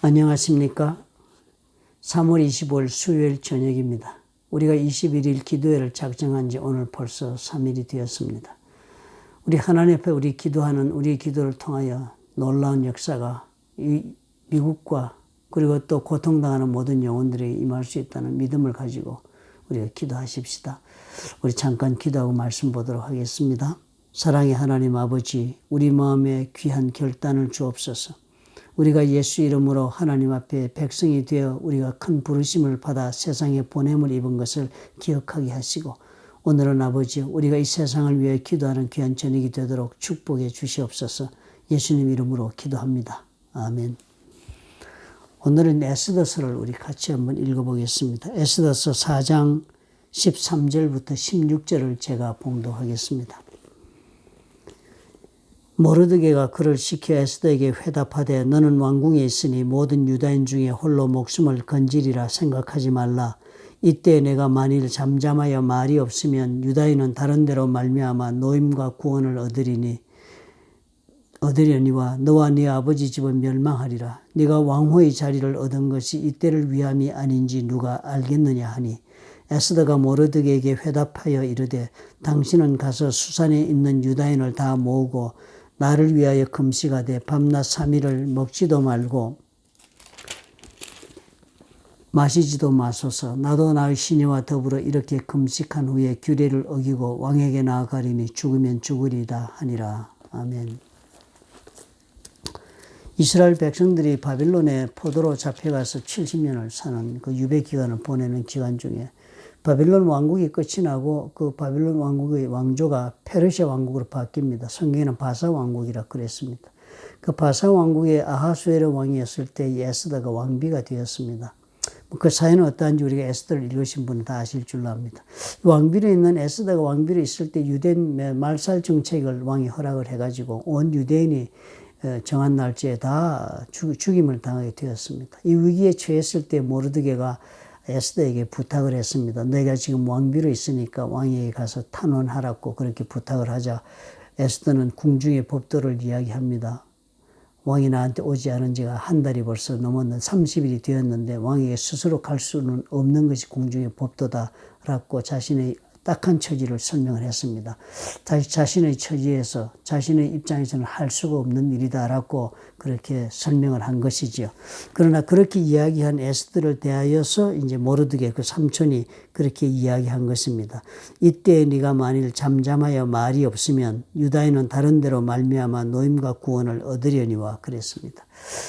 안녕하십니까. 3월 25일 수요일 저녁입니다. 우리가 21일 기도회를 작정한 지 오늘 벌써 3일이 되었습니다. 우리 하나님 앞에 우리 기도하는 우리 기도를 통하여 놀라운 역사가 이 미국과 그리고 또 고통당하는 모든 영혼들에게 임할 수 있다는 믿음을 가지고 우리가 기도하십시다. 우리 잠깐 기도하고 말씀 보도록 하겠습니다. 사랑의 하나님 아버지, 우리 마음에 귀한 결단을 주옵소서. 우리가 예수 이름으로 하나님 앞에 백성이 되어 우리가 큰 부르심을 받아 세상에 보냄을 입은 것을 기억하게 하시고 오늘은 아버지 우리가 이 세상을 위해 기도하는 귀한 저녁이 되도록 축복해 주시옵소서 예수님 이름으로 기도합니다. 아멘. 오늘은 에스더서를 우리 같이 한번 읽어보겠습니다. 에스더서 4장 13절부터 16절을 제가 봉독하겠습니다. 모르드게가 그를 시켜 에스더에게 회답하되 너는 왕궁에 있으니 모든 유다인 중에 홀로 목숨을 건지리라 생각하지 말라. 이때 내가 만일 잠잠하여 말이 없으면 유다인은 다른 데로 말미암아 노임과 구원을 얻으리니 얻으려니와 너와 네 아버지 집은 멸망하리라. 네가 왕후의 자리를 얻은 것이 이때를 위함이 아닌지 누가 알겠느냐 하니 에스더가 모르드게에게 회답하여 이르되 당신은 가서 수산에 있는 유다인을 다 모으고 나를 위하여 금식하되 밤낮 삼일을 먹지도 말고 마시지도 마소서 나도 나의 신이와 더불어 이렇게 금식한 후에 규례를 어기고 왕에게 나아가리니 죽으면 죽으리다 하니라 아멘. 이스라엘 백성들이 바빌론에 포도로 잡혀가서 70년을 사는 그 유배 기간을 보내는 기간 중에 바빌론 왕국이 끝이 나고 그 바빌론 왕국의 왕조가 페르시아 왕국으로 바뀝니다. 성경에는 바사 왕국이라 그랬습니다. 그 바사 왕국의 아하수에르 왕이었을 때 에스더가 왕비가 되었습니다. 뭐그 사연은 어떠한지 우리가 에스더를 읽으신 분은 다 아실 줄로 압니다. 왕비로 있는 에스더가 왕비로 있을 때 유대인 말살 정책을 왕이 허락을 해가지고 온 유대인이 어, 정한 날짜에 다 죽임을 당하게 되었습니다. 이 위기에 처했을 때 모르드게가 에스더에게 부탁을 했습니다. 내가 지금 왕비로 있으니까 왕에게 가서 탄원하라고 그렇게 부탁을 하자 에스더는 궁중의 법도를 이야기합니다. 왕이 나한테 오지 않은 지가 한 달이 벌써 넘었는 30일이 되었는데 왕에게 스스로 갈 수는 없는 것이 궁중의 법도다라고 자신의 딱한 처지를 설명을 했습니다. 다시 자신의 처지에서 자신의 입장에서는 할 수가 없는 일이다라고 그렇게 설명을 한 것이지요. 그러나 그렇게 이야기한 에스더를 대하여서 이제 모르드게 그 삼촌이 그렇게 이야기한 것입니다. 이때 네가 만일 잠잠하여 말이 없으면 유다인은 다른 데로 말미암아 노임과 구원을 얻으려니와 그랬습니다.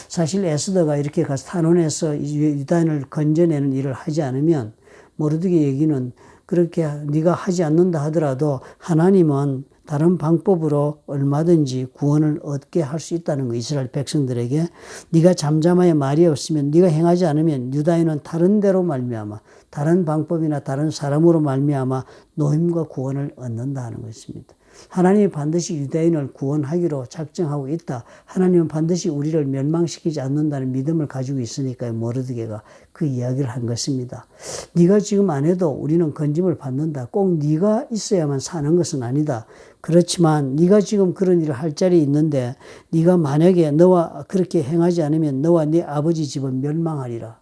사실 에스더가 이렇게 가서 탄원해서 유다인을 건져내는 일을 하지 않으면 모르드게 얘기는 그렇게 네가 하지 않는다 하더라도 하나님은 다른 방법으로 얼마든지 구원을 얻게 할 수 있다는 거 이스라엘 백성들에게 네가 잠잠하여 말이 없으면 네가 행하지 않으면 유다인은 다른 데로 말미암아 다른 방법이나 다른 사람으로 말미암아 노임과 구원을 얻는다 하는 것입니다. 하나님이 반드시 유대인을 구원하기로 작정하고 있다. 하나님은 반드시 우리를 멸망시키지 않는다는 믿음을 가지고 있으니까 모르드게가 그 이야기를 한 것입니다. 네가 지금 안 해도 우리는 건짐을 받는다. 꼭 네가 있어야만 사는 것은 아니다. 그렇지만 네가 지금 그런 일을 할 자리에 있는데 네가 만약에 너와 그렇게 행하지 않으면 너와 네 아버지 집은 멸망하리라.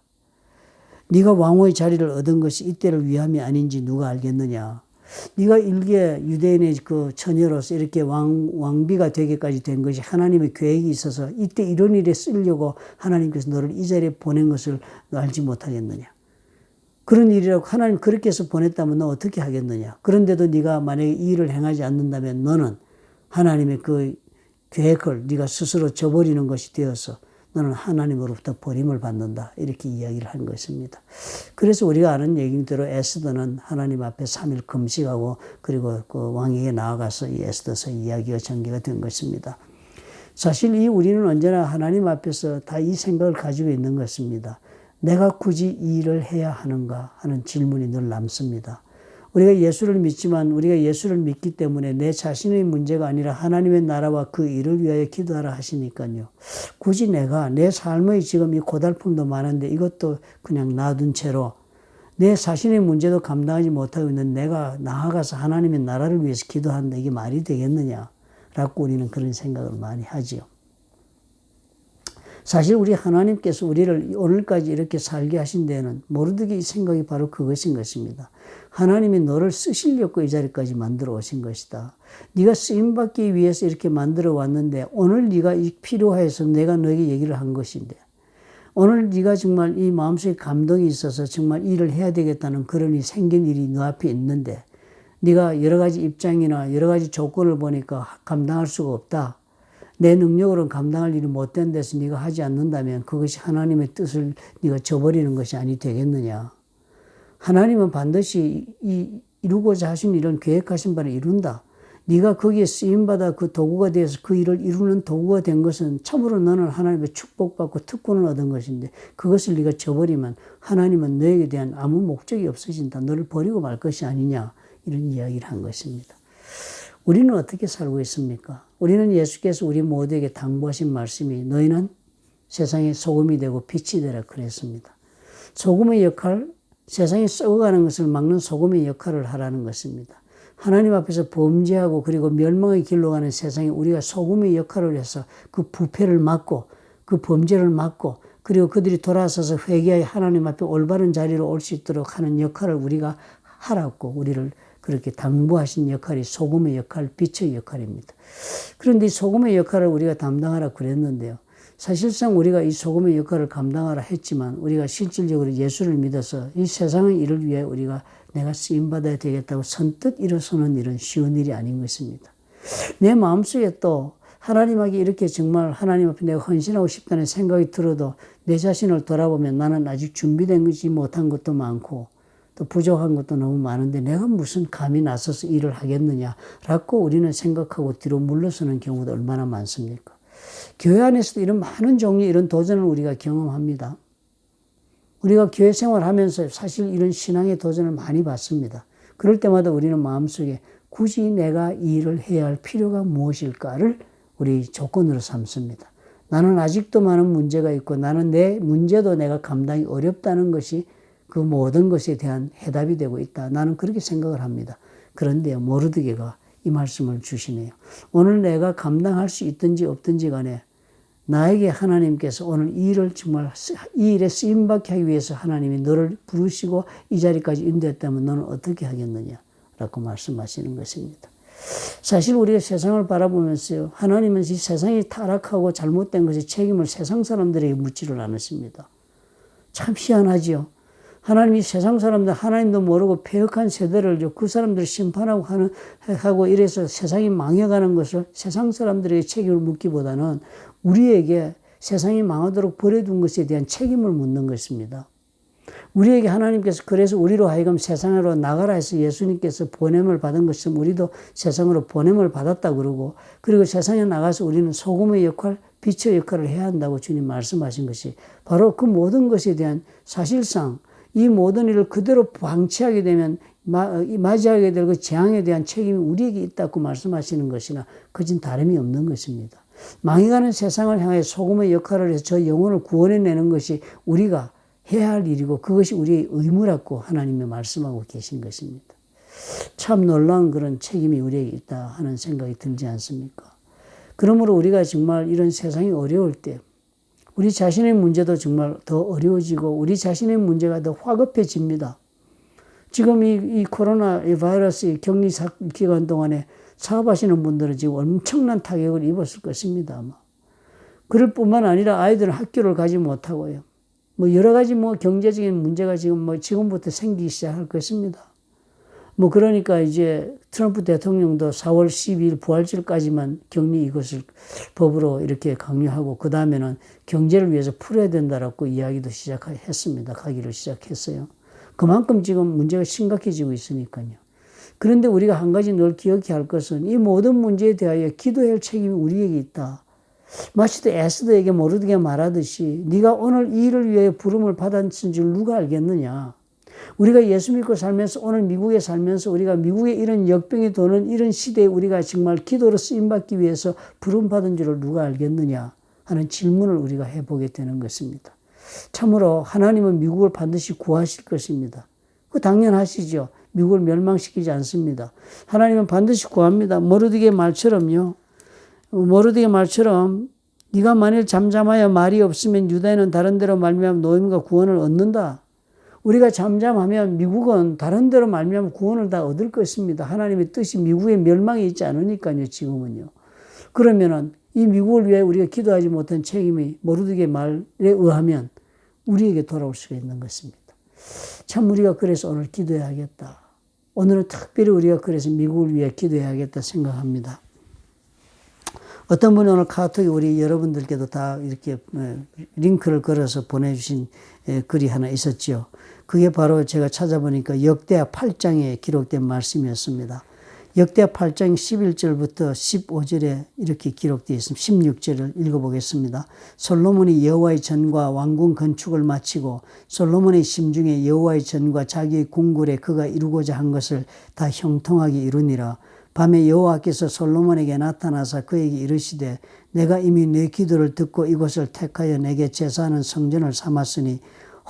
네가 왕후의 자리를 얻은 것이 이때를 위함이 아닌지 누가 알겠느냐. 네가 일개 유대인의 그 처녀로서 이렇게 왕, 왕비가 되기까지 된 것이 하나님의 계획이 있어서 이때 이런 일에 쓰려고 하나님께서 너를 이 자리에 보낸 것을 알지 못하겠느냐. 그런 일이라고 하나님 그렇게 해서 보냈다면 너 어떻게 하겠느냐. 그런데도 네가 만약에 이 일을 행하지 않는다면 너는 하나님의 그 계획을 네가 스스로 저버리는 것이 되어서 너는 하나님으로부터 버림을 받는다. 이렇게 이야기를 한 것입니다. 그래서 우리가 아는 얘기대로 에스더는 하나님 앞에 3일 금식하고 그리고 그 왕에게 나아가서 이 에스더서 이야기가 전개가 된 것입니다. 사실 이 우리는 언제나 하나님 앞에서 다 이 생각을 가지고 있는 것입니다. 내가 굳이 이 일을 해야 하는가 하는 질문이 늘 남습니다. 우리가 예수를 믿지만 우리가 예수를 믿기 때문에 내 자신의 문제가 아니라 하나님의 나라와 그 일을 위하여 기도하라 하시니까요. 굳이 내가 내 삶의 지금 이 고달픔도 많은데 이것도 그냥 놔둔 채로 내 자신의 문제도 감당하지 못하고 있는 내가 나아가서 하나님의 나라를 위해서 기도한다. 이게 말이 되겠느냐? 라고 우리는 그런 생각을 많이 하지요. 사실 우리 하나님께서 우리를 오늘까지 이렇게 살게 하신 데는 모르드게의 생각이 바로 그것인 것입니다. 하나님이 너를 쓰시려고 이 자리까지 만들어 오신 것이다. 네가 쓰임 받기 위해서 이렇게 만들어 왔는데 오늘 네가 필요해서 내가 너에게 얘기를 한 것인데 오늘 네가 정말 이 마음속에 감동이 있어서 정말 일을 해야 되겠다는 그런 이 생긴 일이 너 앞에 있는데 네가 여러 가지 입장이나 여러 가지 조건을 보니까 감당할 수가 없다. 내 능력으로는 감당할 일이 못된 데서 네가 하지 않는다면 그것이 하나님의 뜻을 네가 저버리는 것이 아니 되겠느냐. 하나님은 반드시 이 이루고자 하신 일은 계획하신 바를 이룬다. 네가 거기에 쓰임받아 그 도구가 되어서 그 일을 이루는 도구가 된 것은 참으로 너는 하나님의 축복받고 특권을 얻은 것인데 그것을 네가 저버리면 하나님은 너에게 대한 아무 목적이 없어진다. 너를 버리고 말 것이 아니냐. 이런 이야기를 한 것입니다. 우리는 어떻게 살고 있습니까? 우리는 예수께서 우리 모두에게 당부하신 말씀이 너희는 세상의 소금이 되고 빛이 되라 그랬습니다. 소금의 역할, 세상이 썩어가는 것을 막는 소금의 역할을 하라는 것입니다. 하나님 앞에서 범죄하고 그리고 멸망의 길로 가는 세상에 우리가 소금의 역할을 해서 그 부패를 막고 그 범죄를 막고 그리고 그들이 돌아서서 회개하여 하나님 앞에 올바른 자리로 올 수 있도록 하는 역할을 우리가 하라고 우리를 그렇게 당부하신 역할이 소금의 역할, 빛의 역할입니다. 그런데 이 소금의 역할을 우리가 담당하라 그랬는데요. 사실상 우리가 이 소금의 역할을 감당하라 했지만 우리가 실질적으로 예수를 믿어서 이 세상의 일을 위해 우리가 내가 쓰임받아야 되겠다고 선뜻 일어서는 일은 쉬운 일이 아닌 것입니다. 내 마음속에 또 하나님에게 이렇게 정말 하나님 앞에 내가 헌신하고 싶다는 생각이 들어도 내 자신을 돌아보면 나는 아직 준비된 것이 못한 것도 많고 또 부족한 것도 너무 많은데 내가 무슨 감이 나서서 일을 하겠느냐라고 우리는 생각하고 뒤로 물러서는 경우도 얼마나 많습니까? 교회 안에서도 이런 많은 종류의 이런 도전을 우리가 경험합니다. 우리가 교회 생활하면서 사실 이런 신앙의 도전을 많이 받습니다. 그럴 때마다 우리는 마음속에 굳이 내가 이 일을 해야 할 필요가 무엇일까를 우리 조건으로 삼습니다. 나는 아직도 많은 문제가 있고 나는 내 문제도 내가 감당이 어렵다는 것이 그 모든 것에 대한 해답이 되고 있다. 나는 그렇게 생각을 합니다. 그런데 모르드게가 이 말씀을 주시네요. 오늘 내가 감당할 수 있든지 없든지 간에 나에게 하나님께서 오늘 이 일을 정말 이 일에 쓰임받게 하기 위해서 하나님이 너를 부르시고 이 자리까지 인도했다면 너는 어떻게 하겠느냐? 라고 말씀하시는 것입니다. 사실 우리가 세상을 바라보면서요, 하나님은 이 세상이 타락하고 잘못된 것에 책임을 세상 사람들에게 묻지를 않으십니다. 참 희한하지요. 하나님이 세상 사람들 하나님도 모르고 폐역한 세대를 그 사람들을 심판하고 하는 하고 이래서 세상이 망해가는 것을 세상 사람들에게 책임을 묻기보다는 우리에게 세상이 망하도록 버려둔 것에 대한 책임을 묻는 것입니다. 우리에게 하나님께서 그래서 우리로 하여금 세상으로 나가라 해서 예수님께서 보냄을 받은 것은 우리도 세상으로 보냄을 받았다 그러고 그리고 세상에 나가서 우리는 소금의 역할, 빛의 역할을 해야 한다고 주님 말씀하신 것이 바로 그 모든 것에 대한 사실상 이 모든 일을 그대로 방치하게 되면 맞이하게 될 그 재앙에 대한 책임이 우리에게 있다고 말씀하시는 것이나 그진 다름이 없는 것입니다. 망해가는 세상을 향해 소금의 역할을 해서 저 영혼을 구원해내는 것이 우리가 해야 할 일이고 그것이 우리의 의무라고 하나님이 말씀하고 계신 것입니다. 참 놀라운 그런 책임이 우리에게 있다 하는 생각이 들지 않습니까? 그러므로 우리가 정말 이런 세상이 어려울 때 우리 자신의 문제도 정말 더 어려워지고 우리 자신의 문제가 더 화급해집니다. 지금 이, 이 코로나 바이러스 격리 기간 동안에 사업하시는 분들은 지금 엄청난 타격을 입었을 것입니다. 아마. 그럴 뿐만 아니라 아이들은 학교를 가지 못하고요. 뭐 여러 가지 뭐 경제적인 문제가 지금 뭐 지금부터 생기기 시작할 것입니다. 뭐 그러니까 이제 트럼프 대통령도 4월 12일 부활절까지만 격리 이것을 법으로 이렇게 강요하고 그 다음에는 경제를 위해서 풀어야 된다라고 이야기도 시작했습니다. 가기를 시작했어요. 그만큼 지금 문제가 심각해지고 있으니까요. 그런데 우리가 한 가지 늘 기억해야 할 것은 이 모든 문제에 대하여 기도해야 할 책임이 우리에게 있다. 마치도 에스더에게 모르게 말하듯이 네가 오늘 이 일을 위해 부름을 받았은 줄 누가 알겠느냐. 우리가 예수 믿고 살면서 오늘 미국에 살면서 우리가 미국에 이런 역병이 도는 이런 시대에 우리가 정말 기도로 쓰임받기 위해서 부름받은 줄을 누가 알겠느냐 하는 질문을 우리가 해보게 되는 것입니다. 참으로 하나님은 미국을 반드시 구하실 것입니다. 그 당연하시죠. 미국을 멸망시키지 않습니다. 하나님은 반드시 구합니다. 모르드게 말처럼요. 모르드게 말처럼 네가 만일 잠잠하여 말이 없으면 유다인은 다른 데로 말미암아 노임과 구원을 얻는다. 우리가 잠잠하면 미국은 다른 데로 말미암아 구원을 다 얻을 것입니다. 하나님의 뜻이 미국의 멸망이 있지 않으니까요. 지금은요. 그러면은 이 미국을 위해 우리가 기도하지 못한 책임이 모르드게 말에 의하면 우리에게 돌아올 수가 있는 것입니다. 참 우리가 그래서 오늘 기도해야겠다. 오늘은 특별히 우리가 그래서 미국을 위해 기도해야겠다 생각합니다. 어떤 분이 오늘 카톡에 우리 여러분들께도 다 이렇게 링크를 걸어서 보내주신 글이 하나 있었죠. 그게 바로 제가 찾아보니까 역대하 8장에 기록된 말씀이었습니다. 역대하 8장 11절부터 15절에 이렇게 기록되어 있습니다. 16절을 읽어보겠습니다. 솔로몬이 여호와의 전과 왕궁 건축을 마치고 솔로몬의 심중에 여호와의 전과 자기의 궁궐에 그가 이루고자 한 것을 다 형통하게 이루니라. 밤에 여호와께서 솔로몬에게 나타나사 그에게 이르시되 내가 이미 내 기도를 듣고 이곳을 택하여 내게 제사하는 성전을 삼았으니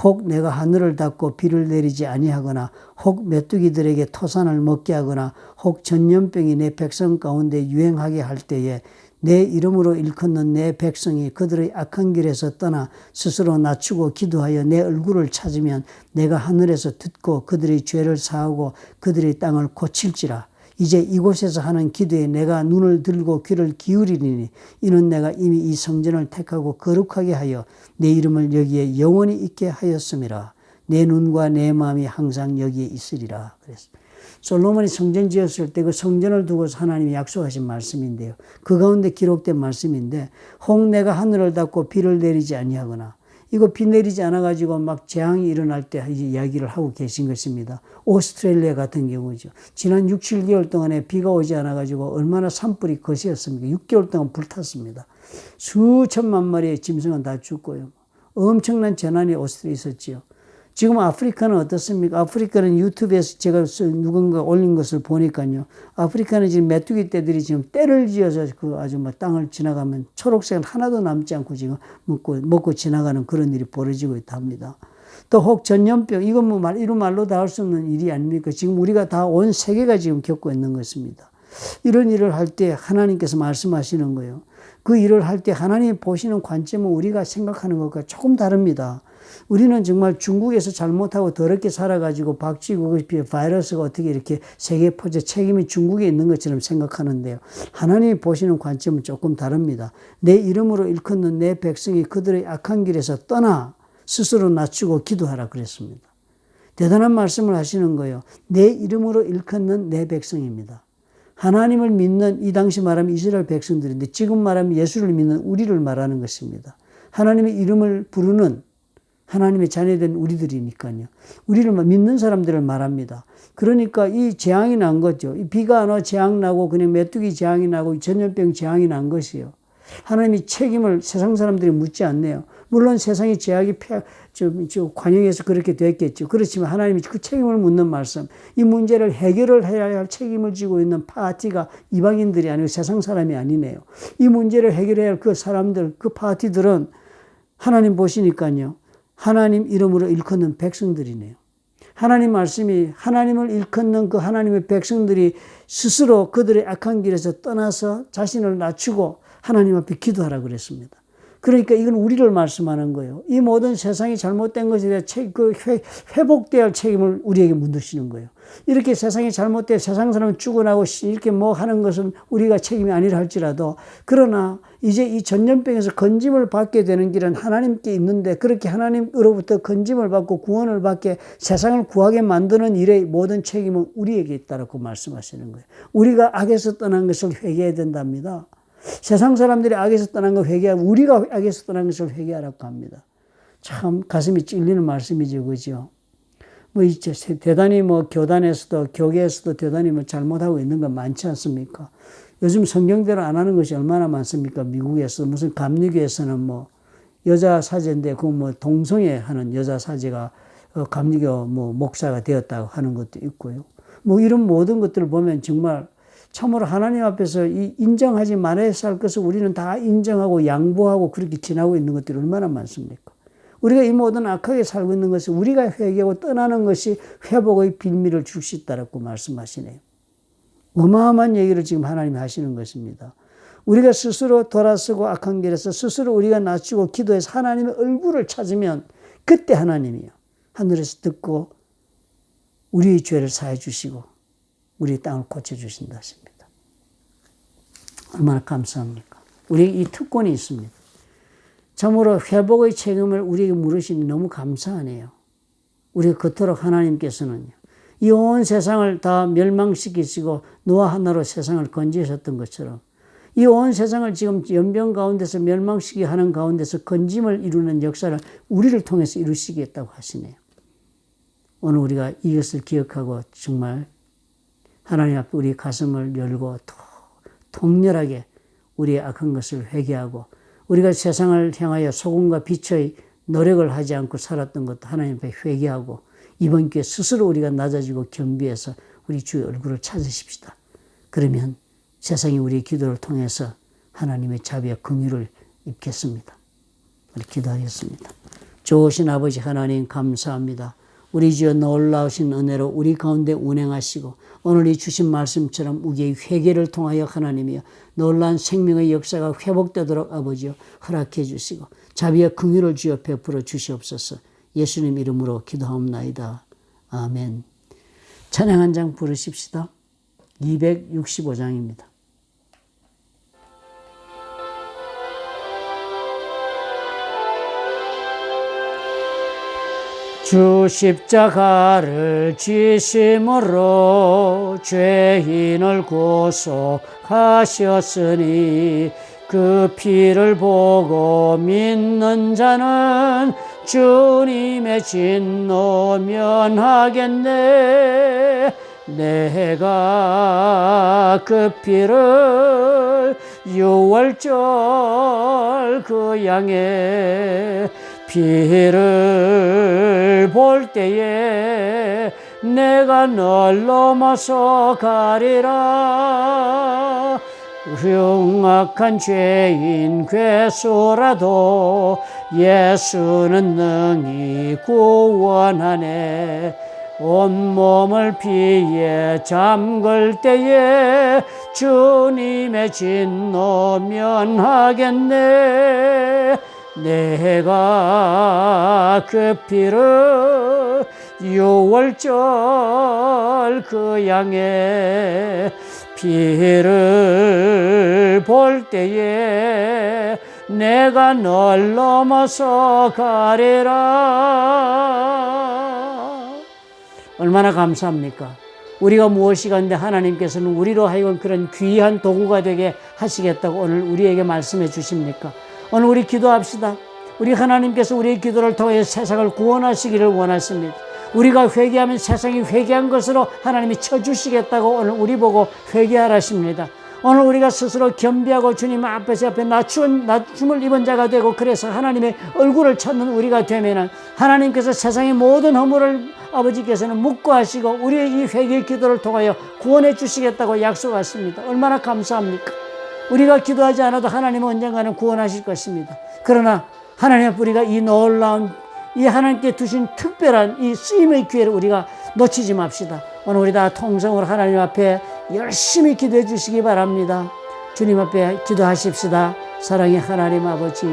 혹 내가 하늘을 닫고 비를 내리지 아니하거나 혹 메뚜기들에게 토산을 먹게 하거나 혹 전염병이 내 백성 가운데 유행하게 할 때에 내 이름으로 일컫는 내 백성이 그들의 악한 길에서 떠나 스스로 낮추고 기도하여 내 얼굴을 찾으면 내가 하늘에서 듣고 그들의 죄를 사하고 그들의 땅을 고칠지라. 이제 이곳에서 하는 기도에 내가 눈을 들고 귀를 기울이리니 이는 내가 이미 이 성전을 택하고 거룩하게 하여 내 이름을 여기에 영원히 있게 하였음이라. 내 눈과 내 마음이 항상 여기에 있으리라. 그랬어. 솔로몬이 성전 지었을 때 그 성전을 두고서 하나님이 약속하신 말씀인데요. 그 가운데 기록된 말씀인데 혹 내가 하늘을 닫고 비를 내리지 아니하거나 이거 비 내리지 않아가지고 막 재앙이 일어날 때 이제 이야기를 하고 계신 것입니다. 오스트레일리아 같은 경우죠. 지난 6, 7개월 동안에 비가 오지 않아가지고 얼마나 산불이 거세였습니까? 6개월 동안 불탔습니다. 수천만 마리의 짐승은 다 죽고요. 엄청난 재난이 오스트레일리아에 있었지요. 지금 아프리카는 어떻습니까? 아프리카는 유튜브에서 제가 누군가 올린 것을 보니까요. 아프리카는 지금 메뚜기 떼들이 지금 때를 지어서 그 아주 뭐 땅을 지나가면 초록색은 하나도 남지 않고 지금 먹고, 먹고 지나가는 그런 일이 벌어지고 있다 합니다. 또 혹 전염병, 이건 뭐 말, 이런 말로 다 할 수 없는 일이 아닙니까? 지금 우리가 다 온 세계가 지금 겪고 있는 것입니다. 이런 일을 할 때 하나님께서 말씀하시는 거예요. 그 일을 할 때 하나님이 보시는 관점은 우리가 생각하는 것과 조금 다릅니다. 우리는 정말 중국에서 잘못하고 더럽게 살아가지고 박쥐고 그 바이러스가 어떻게 이렇게 세계 포제 책임이 중국에 있는 것처럼 생각하는데요. 하나님이 보시는 관점은 조금 다릅니다. 내 이름으로 일컫는 내 백성이 그들의 악한 길에서 떠나 스스로 낮추고 기도하라 그랬습니다. 대단한 말씀을 하시는 거예요. 내 이름으로 일컫는 내 백성입니다. 하나님을 믿는 이 당시 말하면 이스라엘 백성들인데 지금 말하면 예수를 믿는 우리를 말하는 것입니다. 하나님의 이름을 부르는 하나님의 자녀된 우리들이니까요. 우리를 믿는 사람들을 말합니다. 그러니까 이 재앙이 난 거죠. 이 비가 안 와 재앙 나고 그냥 메뚜기 재앙이 나고 전염병 재앙이 난 것이요. 하나님이 책임을 세상 사람들이 묻지 않네요. 물론 세상의 제약이 관영에서 그렇게 됐겠죠. 그렇지만 하나님이 그 책임을 묻는 말씀, 이 문제를 해결을 해야 할 책임을 지고 있는 파티가 이방인들이 아니고 세상 사람이 아니네요. 이 문제를 해결해야 할 그 사람들, 그 파티들은 하나님 보시니까요. 하나님 이름으로 일컫는 백성들이네요. 하나님 말씀이 하나님을 일컫는 그 하나님의 백성들이 스스로 그들의 악한 길에서 떠나서 자신을 낮추고 하나님 앞에 기도하라 그랬습니다. 그러니까 이건 우리를 말씀하는 거예요. 이 모든 세상이 잘못된 것에 대해 그 회복돼야 할 책임을 우리에게 묻으시는 거예요. 이렇게 세상이 잘못돼 세상 사람은 죽어나고 이렇게 뭐 하는 것은 우리가 책임이 아니라 할지라도 그러나 이제 이 전염병에서 건짐을 받게 되는 길은 하나님께 있는데 그렇게 하나님으로부터 건짐을 받고 구원을 받게 세상을 구하게 만드는 일의 모든 책임은 우리에게 있다고 말씀하시는 거예요. 우리가 악에서 떠난 것을 회개해야 된답니다. 세상 사람들이 악에서 떠난 걸 회개하고 우리가 악에서 떠난 것을 회개하라고 합니다. 참 가슴이 찔리는 말씀이죠. 그죠? 뭐 이제 대단히 뭐 교단에서도 교계에서도 대단히 뭐 잘못하고 있는 건 많지 않습니까? 요즘 성경대로 안 하는 것이 얼마나 많습니까? 미국에서 무슨 감리교에서는 뭐 여자 사제인데 그 뭐 동성애 하는 여자 사제가 어, 감리교 뭐 목사가 되었다고 하는 것도 있고요. 뭐 이런 모든 것들을 보면 정말 참으로 하나님 앞에서 인정하지 말아야 할 것을 우리는 다 인정하고 양보하고 그렇게 지나고 있는 것들이 얼마나 많습니까? 우리가 이 모든 악하게 살고 있는 것을 우리가 회개하고 떠나는 것이 회복의 빌미를 줄 수 있다고 말씀하시네요. 어마어마한 얘기를 지금 하나님이 하시는 것입니다. 우리가 스스로 돌아서고 악한 길에서 스스로 우리가 낮추고 기도해서 하나님의 얼굴을 찾으면 그때 하나님이요. 하늘에서 듣고 우리의 죄를 사해 주시고 우리 땅을 고쳐 주신다 하십니다. 얼마나 감사합니까? 우리 이 특권이 있습니다. 참으로 회복의 책임을 우리에게 물으시니 너무 감사하네요. 우리가 그토록 하나님께서는요. 이 온 세상을 다 멸망시키시고 노아 하나로 세상을 건지셨던 것처럼 이 온 세상을 지금 연병 가운데서 멸망시키 하는 가운데서 건짐을 이루는 역사를 우리를 통해서 이루시겠다고 하시네요. 오늘 우리가 이것을 기억하고 정말 하나님 앞에 우리 가슴을 열고 통렬하게 우리의 악한 것을 회개하고 우리가 세상을 향하여 소금과 빛의 노력을 하지 않고 살았던 것도 하나님 앞에 회개하고 이번 기회에 스스로 우리가 낮아지고 겸비해서 우리 주의 얼굴을 찾으십시다. 그러면 세상이 우리 기도를 통해서 하나님의 자비와 긍휼을 입겠습니다. 우리 기도하겠습니다. 좋으신 아버지 하나님 감사합니다. 우리 주여 놀라우신 은혜로 우리 가운데 운행하시고 오늘 이 주신 말씀처럼 우리의 회개를 통하여 하나님이여 놀란 생명의 역사가 회복되도록 아버지여 허락해 주시고 자비와 긍휼을 주여 베풀어 주시옵소서. 예수님 이름으로 기도하옵나이다. 아멘. 찬양 한 장 부르십시다. 265장입니다. 주 십자가를 지심으로 죄인을 구속하셨으니 그 피를 보고 믿는 자는 주님의 진노 면하겠네. 내가 그 피를 유월절 그 양의 피를 볼 때에 내가 널 넘어서 가리라. 흉악한 죄인 괴수라도 예수는 능히 구원하네. 온몸을 피에 잠글 때에 주님의 진노 면하겠네 내가 그 피를 유월절 그 양의 피를 볼 때에 내가 널 넘어서 가리라. 얼마나 감사합니까? 우리가 무엇이 간데 하나님께서는 우리로 하여금 그런 귀한 도구가 되게 하시겠다고 오늘 우리에게 말씀해 주십니까? 오늘 우리 기도합시다. 우리 하나님께서 우리의 기도를 통해 세상을 구원하시기를 원하십니다. 우리가 회개하면 세상이 회개한 것으로 하나님이 쳐주시겠다고 오늘 우리 보고 회개하라십니다. 오늘 우리가 스스로 겸비하고 주님 앞에서 앞에 낮춤, 낮춤을 입은 자가 되고 그래서 하나님의 얼굴을 찾는 우리가 되면은 하나님께서 세상의 모든 허물을 아버지께서는 묵고하시고 우리의 이 회개 기도를 통하여 구원해 주시겠다고 약속하십니다. 얼마나 감사합니까? 우리가 기도하지 않아도 하나님은 언젠가는 구원하실 것입니다. 그러나 하나님 앞 우리가 이 놀라운 이 하나님께 두신 특별한 이 쓰임의 기회를 우리가 놓치지 맙시다. 오늘 우리 다 통성으로 하나님 앞에 열심히 기도해 주시기 바랍니다. 주님 앞에 기도하십시다. 사랑의 하나님 아버지.